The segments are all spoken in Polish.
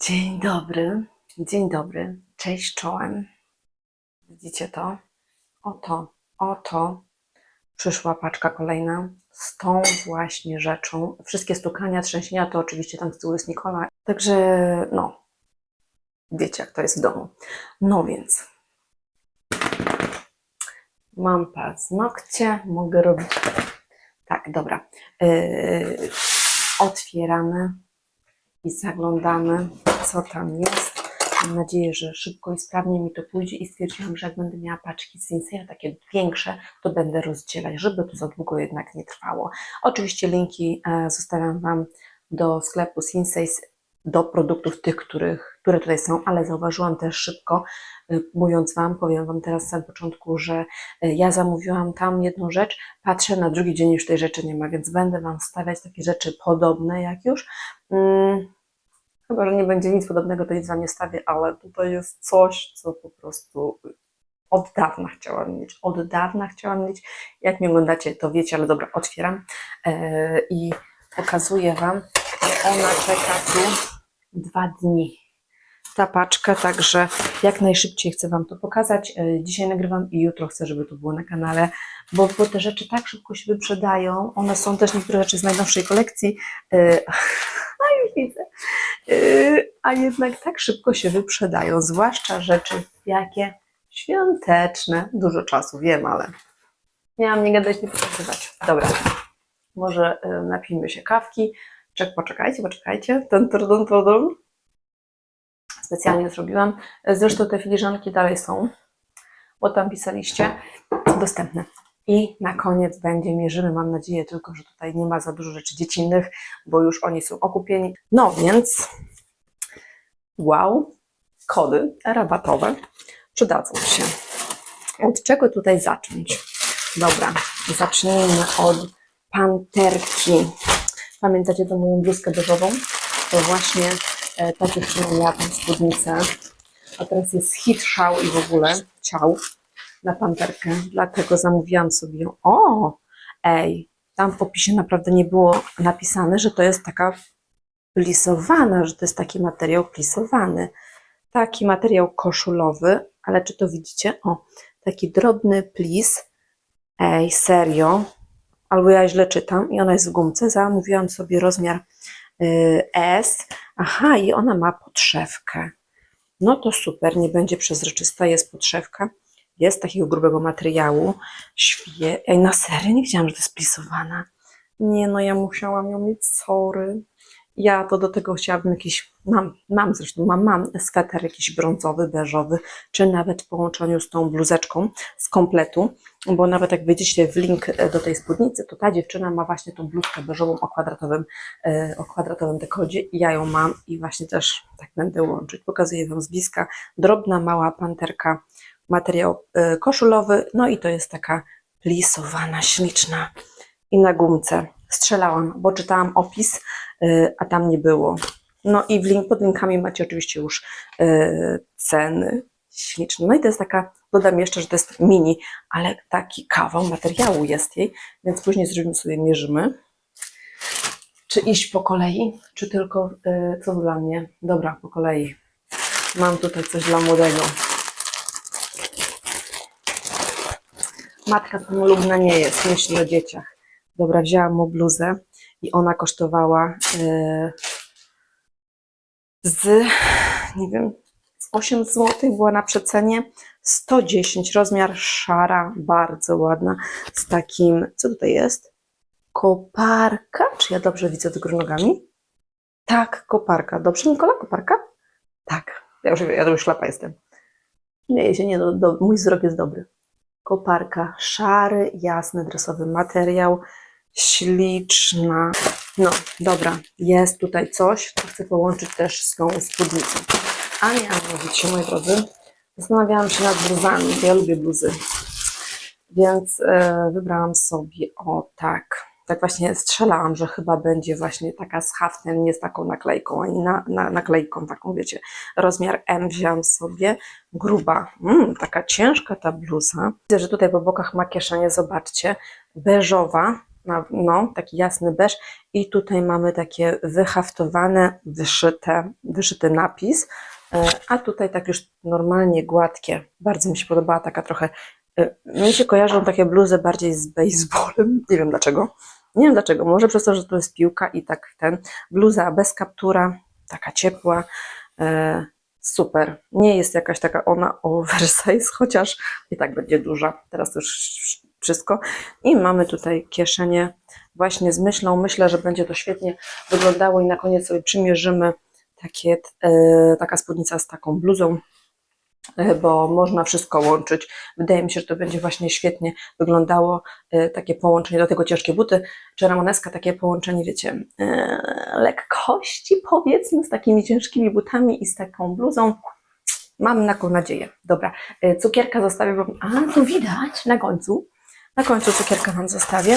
Dzień dobry, dzień dobry, cześć czołem. Widzicie to? Oto, oto przyszła paczka kolejna z tą właśnie rzeczą. Wszystkie stukania, trzęsienia to oczywiście tam z tyłu jest Nikola. Także no, wiecie jak to jest w domu. No więc mam paznokcie, mogę robić... Tak, dobra. Yy, otwieramy i zaglądamy, co tam jest. Mam nadzieję, że szybko i sprawnie mi to pójdzie i stwierdziłam, że jak będę miała paczki Sinseya, takie większe, to będę rozdzielać, żeby to za długo jednak nie trwało. Oczywiście linki e, zostawiam Wam do sklepu Sinseys, do produktów tych, których, które tutaj są, ale zauważyłam też szybko, e, mówiąc Wam, powiem Wam teraz na początku, że e, ja zamówiłam tam jedną rzecz, patrzę, na drugi dzień już tej rzeczy nie ma, więc będę Wam stawiać takie rzeczy podobne jak już, Mm, chyba, że nie będzie nic podobnego, to nic Wam nie stawię, ale tutaj jest coś, co po prostu od dawna chciałam mieć. Od dawna chciałam mieć. Jak mnie oglądacie, to wiecie, ale dobra, otwieram e, i pokazuję Wam, że ona czeka tu dwa dni. Ta paczka, także jak najszybciej chcę Wam to pokazać. E, Dzisiaj nagrywam i jutro chcę, żeby to było na kanale, bo, bo te rzeczy tak szybko się wyprzedają. One są też niektóre rzeczy z najnowszej kolekcji. A już widzę. Yy, a jednak tak szybko się wyprzedają, zwłaszcza rzeczy jakie świąteczne. Dużo czasu, wiem, ale miałam nie gadać, nie pokazywać. Dobra, może yy, napijmy się kawki. Czek, poczekajcie, poczekajcie. Ten, ten, ten. Specjalnie zrobiłam. Zresztą te filiżanki dalej są, bo tam pisaliście, dostępne. I na koniec będzie mierzymy. Mam nadzieję tylko, że tutaj nie ma za dużo rzeczy dziecinnych, bo już oni są okupieni. No więc, wow, kody rabatowe przydadzą się. Od czego tutaj zacząć? Dobra, zacznijmy od panterki. Pamiętacie tą moją bluzkę beżową? To właśnie e, ta dziewczyna miała tą spódnicę. A teraz jest hit szał i w ogóle ciał na panterkę, dlatego zamówiłam sobie ją. O, ej, tam w opisie naprawdę nie było napisane, że to jest taka plisowana, że to jest taki materiał plisowany. Taki materiał koszulowy, ale czy to widzicie? O, taki drobny plis. Ej, serio? Albo ja źle czytam i ona jest w gumce. Zamówiłam sobie rozmiar y, S. Aha, i ona ma podszewkę. No to super, nie będzie przezroczysta, jest podszewka jest takiego grubego materiału. Świe... Ej, na serio nie wiedziałam, że to jest plisowana. Nie, no ja musiałam ją mieć, sorry. Ja to do tego chciałabym jakiś, mam, mam zresztą, mam, mam sweter jakiś brązowy, beżowy, czy nawet w połączeniu z tą bluzeczką z kompletu, bo nawet jak wejdziecie w link do tej spódnicy, to ta dziewczyna ma właśnie tą bluzkę beżową o kwadratowym, e, o kwadratowym dekodzie i ja ją mam i właśnie też tak będę łączyć. Pokazuję Wam z bliska. Drobna, mała panterka materiał y, koszulowy, no i to jest taka plisowana, śliczna i na gumce. Strzelałam, bo czytałam opis, y, a tam nie było. No i link, pod linkami macie oczywiście już y, ceny. Śliczne. No i to jest taka, dodam jeszcze, że to jest mini, ale taki kawał materiału jest jej, więc później zrobimy sobie, mierzymy. Czy iść po kolei, czy tylko co dla mnie? Dobra, po kolei. Mam tutaj coś dla młodego. Matka samolubna nie jest, myśli o dzieciach. Dobra, wzięłam mu bluzę i ona kosztowała yy, z, nie wiem, z 8 zł, była na przecenie 110, rozmiar szara, bardzo ładna, z takim, co tutaj jest? Koparka? Czy ja dobrze widzę do nogami? Tak, koparka. Dobrze, Nikola, koparka? Tak, ja już, ja już ślepa jestem. Nie, się nie, do, do, mój wzrok jest dobry koparka, szary, jasny, dresowy materiał, śliczna. No, dobra, jest tutaj coś, co chcę połączyć też z tą spódnicą. A mianowicie, moi drodzy, zastanawiałam się nad bluzami, ja lubię bluzy, więc e, wybrałam sobie, o tak, tak właśnie strzelałam, że chyba będzie właśnie taka z haftem, nie z taką naklejką, ani na, na, naklejką taką, wiecie, rozmiar M wziąłam sobie, gruba, mm, taka ciężka ta bluza. Widzę, że tutaj po bokach ma kieszenie, zobaczcie, beżowa, no, taki jasny beż i tutaj mamy takie wyhaftowane, wyszyte, wyszyty napis, e, a tutaj tak już normalnie gładkie. Bardzo mi się podobała taka trochę, e, mi się kojarzą takie bluzy bardziej z baseballem, nie wiem dlaczego. Nie wiem dlaczego, może przez to, że to jest piłka i tak ten, bluza bez kaptura, taka ciepła, e, super. Nie jest jakaś taka ona oversize, chociaż i tak będzie duża. Teraz już wszystko. I mamy tutaj kieszenie właśnie z myślą. Myślę, że będzie to świetnie wyglądało i na koniec sobie przymierzymy takie, e, taka spódnica z taką bluzą, bo można wszystko łączyć. Wydaje mi się, że to będzie właśnie świetnie wyglądało, e, takie połączenie, do tego ciężkie buty, czy ramoneska, takie połączenie, wiecie, e, lekkości powiedzmy, z takimi ciężkimi butami i z taką bluzą. Mam taką nadzieję. Dobra, e, cukierka zostawię wam. A, tu widać na końcu. Na końcu cukierka wam zostawię.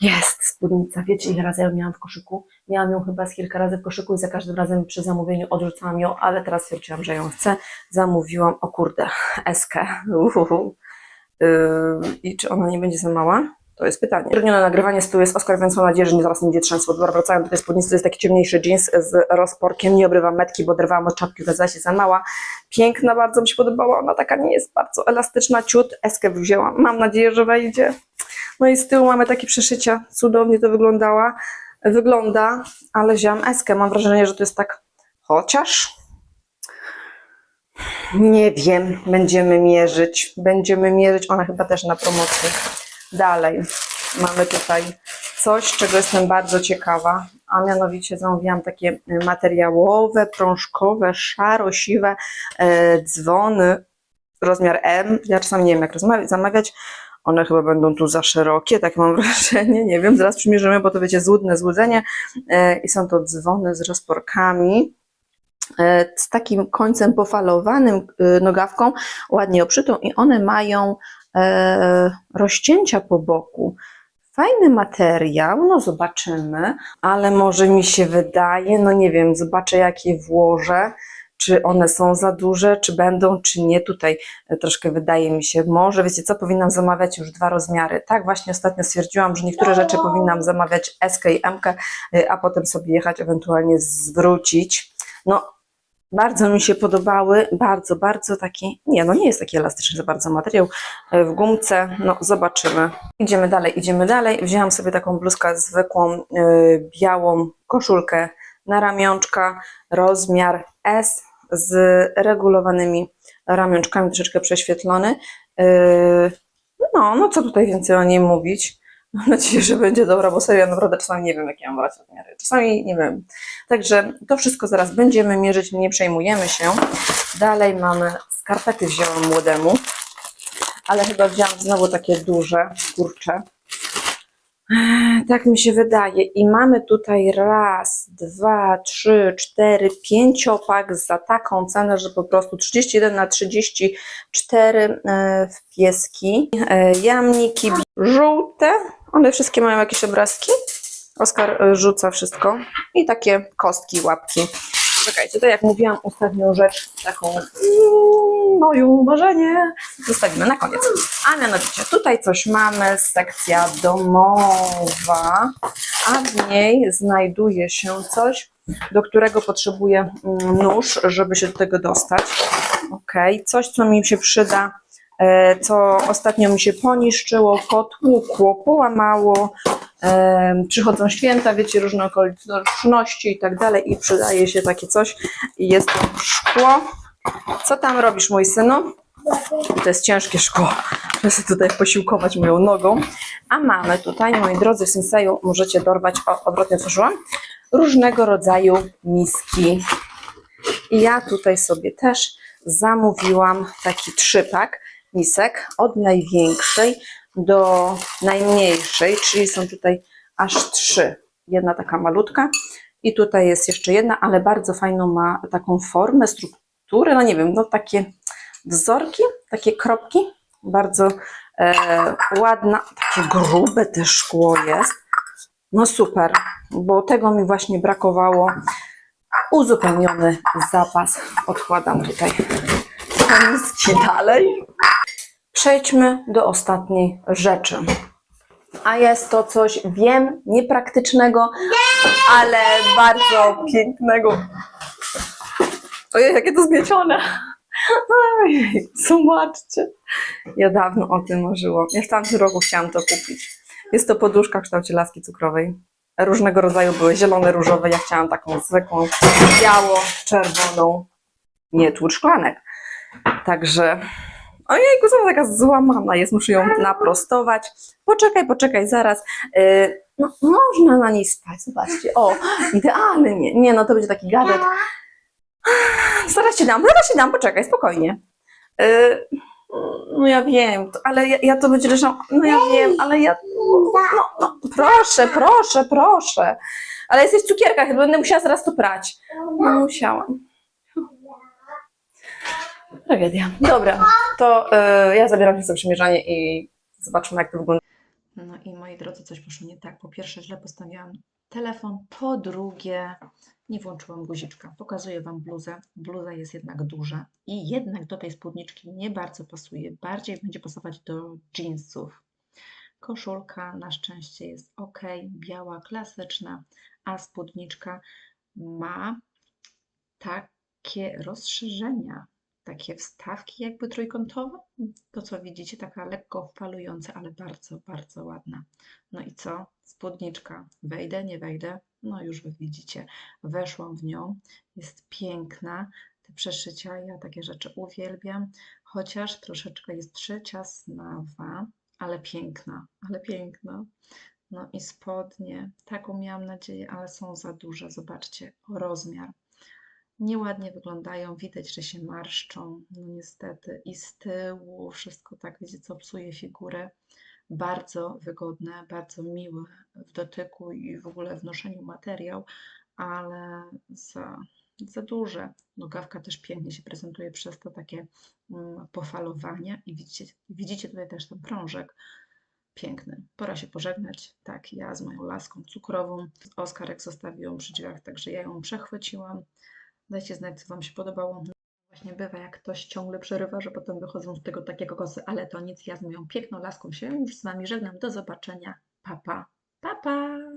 Jest spódnica. Wiecie, ile razy ja ją miałam w koszyku? Miałam ją chyba z kilka razy w koszyku i za każdym razem przy zamówieniu odrzucałam ją, ale teraz stwierdziłam, że ją chcę. Zamówiłam, o kurde, eskę. Yy, I czy ona nie będzie za mała? To jest pytanie. Utrudnione nagrywanie stół jest Oskar, więc mam nadzieję, że nie zaraz nie będzie trzęsło. Dobra, wracając do tej spódnicy, to jest taki ciemniejszy jeans z rozporkiem. Nie obrywam metki, bo derwałam od czapki, okazała się za mała. Piękna, bardzo mi się podobała. Ona taka nie jest bardzo elastyczna, ciut. Eskę wzięłam. Mam nadzieję, że wejdzie. No i z tyłu mamy takie przeszycia. Cudownie to wyglądała. Wygląda, ale wzięłam eskę. Mam wrażenie, że to jest tak chociaż... Nie wiem, będziemy mierzyć. Będziemy mierzyć. Ona chyba też na promocji. Dalej mamy tutaj coś, czego jestem bardzo ciekawa, a mianowicie zamówiłam takie materiałowe, prążkowe, szaro-siwe e, dzwony, rozmiar M. Ja czasami nie wiem, jak rozmawiać, zamawiać. One chyba będą tu za szerokie, tak mam wrażenie. Nie wiem, zaraz przymierzymy, bo to wiecie, złudne złudzenie. E, I są to dzwony z rozporkami e, z takim końcem pofalowanym, y, nogawką, ładnie obszytą i one mają e, rozcięcia po boku. Fajny materiał, no zobaczymy, ale może mi się wydaje, no nie wiem, zobaczę jak je włożę, czy one są za duże, czy będą, czy nie. Tutaj e, troszkę wydaje mi się, może wiecie co, powinnam zamawiać już dwa rozmiary. Tak właśnie ostatnio stwierdziłam, że niektóre rzeczy powinnam zamawiać S i M, a potem sobie jechać, ewentualnie zwrócić. No bardzo mi się podobały, bardzo, bardzo taki, nie no nie jest taki elastyczny za bardzo materiał e, w gumce, no zobaczymy. Idziemy dalej, idziemy dalej. Wzięłam sobie taką bluzkę zwykłą, e, białą koszulkę na ramionczka, rozmiar S z regulowanymi ramionczkami, troszeczkę prześwietlony. E, no, no co tutaj więcej o niej mówić? Mam nadzieję, że będzie dobra, bo serio naprawdę czasami nie wiem, jakie mam brać rozmiary. Czasami nie wiem. Także to wszystko zaraz będziemy mierzyć, nie przejmujemy się. Dalej mamy skarpety wzięłam młodemu, ale chyba wzięłam znowu takie duże, kurcze. Tak mi się wydaje. I mamy tutaj raz, dwa, trzy, cztery, pięciopak za taką cenę, że po prostu 31 na 34 e, pieski. E, Jamniki żółte. One wszystkie mają jakieś obrazki. Oskar e, rzuca wszystko. I takie kostki, łapki. Czekajcie, to jak mówiłam ostatnią rzecz, taką moje marzenie, zostawimy na koniec. A mianowicie tutaj coś mamy, sekcja domowa, a w niej znajduje się coś, do którego potrzebuję mm, nóż, żeby się do tego dostać. Ok, coś co mi się przyda, e, co ostatnio mi się poniszczyło, potłukło, połamało, Em, przychodzą święta, wiecie, różne okoliczności i tak dalej i przydaje się takie coś jest to szkło. Co tam robisz, mój synu? To jest ciężkie szkło. Muszę sobie tutaj posiłkować moją nogą. A mamy tutaj, moi drodzy, w Senseju możecie dorwać, o, odwrotnie otworzyłam, różnego rodzaju miski. I ja tutaj sobie też zamówiłam taki trzypak misek od największej do najmniejszej, czyli są tutaj aż trzy. Jedna taka malutka i tutaj jest jeszcze jedna, ale bardzo fajną ma taką formę, strukturę, no nie wiem, no takie wzorki, takie kropki, bardzo e, ładna, takie grube też szkło jest. No super, bo tego mi właśnie brakowało. Uzupełniony zapas. Odkładam tutaj te miski dalej. Przejdźmy do ostatniej rzeczy. a jest to coś, wiem, niepraktycznego, ale bardzo pięknego. Ojej, jakie to zgniecione. Ojej, zobaczcie. Ja dawno o tym marzyłam. Ja w tamtym roku chciałam to kupić. Jest to poduszka w kształcie laski cukrowej. Różnego rodzaju były zielone, różowe. Ja chciałam taką zwykłą, biało-czerwoną. Nie tłucz szklanek. Także, ojejku, co taka złamana jest, muszę ją naprostować. Poczekaj, poczekaj, zaraz. Yy, no, można na niej spać, zobaczcie. O, idealnie. Nie, no to będzie taki gadżet. Zaraz ci dam, zaraz ci dam, poczekaj, spokojnie. Yy, no ja wiem, to- ale ja, ja to będzie leżał, no ja wiem, ale ja, no, no, proszę, proszę, proszę. Ale jesteś w cukierkach, będę musiała zaraz to prać. No musiałam. Tragedia. Dobra, to y, ja zabieram się za przymierzanie i zobaczmy, jak to wygląda. No i moi drodzy, coś poszło nie tak. Po pierwsze, źle postawiłam telefon. Po drugie, nie włączyłam guziczka. Pokazuję Wam bluzę. Bluza jest jednak duża i jednak do tej spódniczki nie bardzo pasuje. Bardziej będzie pasować do jeansów. Koszulka na szczęście jest ok, biała, klasyczna, a spódniczka ma takie rozszerzenia, takie wstawki jakby trójkątowe. To co widzicie, taka lekko falująca, ale bardzo, bardzo ładna. No i co? Spódniczka. Wejdę, nie wejdę? No już wy widzicie. Weszłam w nią. Jest piękna. Te przeszycia, ja takie rzeczy uwielbiam. Chociaż troszeczkę jest przyciasnawa, ale piękna, ale piękna. No i spodnie. Taką miałam nadzieję, ale są za duże. Zobaczcie, rozmiar. Nieładnie wyglądają, widać, że się marszczą, no niestety. I z tyłu wszystko tak, wiecie, co psuje figurę. Bardzo wygodne, bardzo miłe w dotyku i w ogóle w noszeniu materiał, ale za, za duże. Nogawka też pięknie się prezentuje przez to takie mm, pofalowanie i widzicie, widzicie tutaj też ten prążek. Piękny. Pora się pożegnać. Tak, ja z moją laską cukrową. Oskarek zostawił ją przy drzwiach, także ja ją przechwyciłam. Dajcie znać, co Wam się podobało. Właśnie bywa, jak ktoś ciągle przerywa, że potem wychodzą z tego takie kokosy, ale to nic. Ja z moją piękną laską się już z Wami żegnam. Do zobaczenia. Papa. Papa. Pa.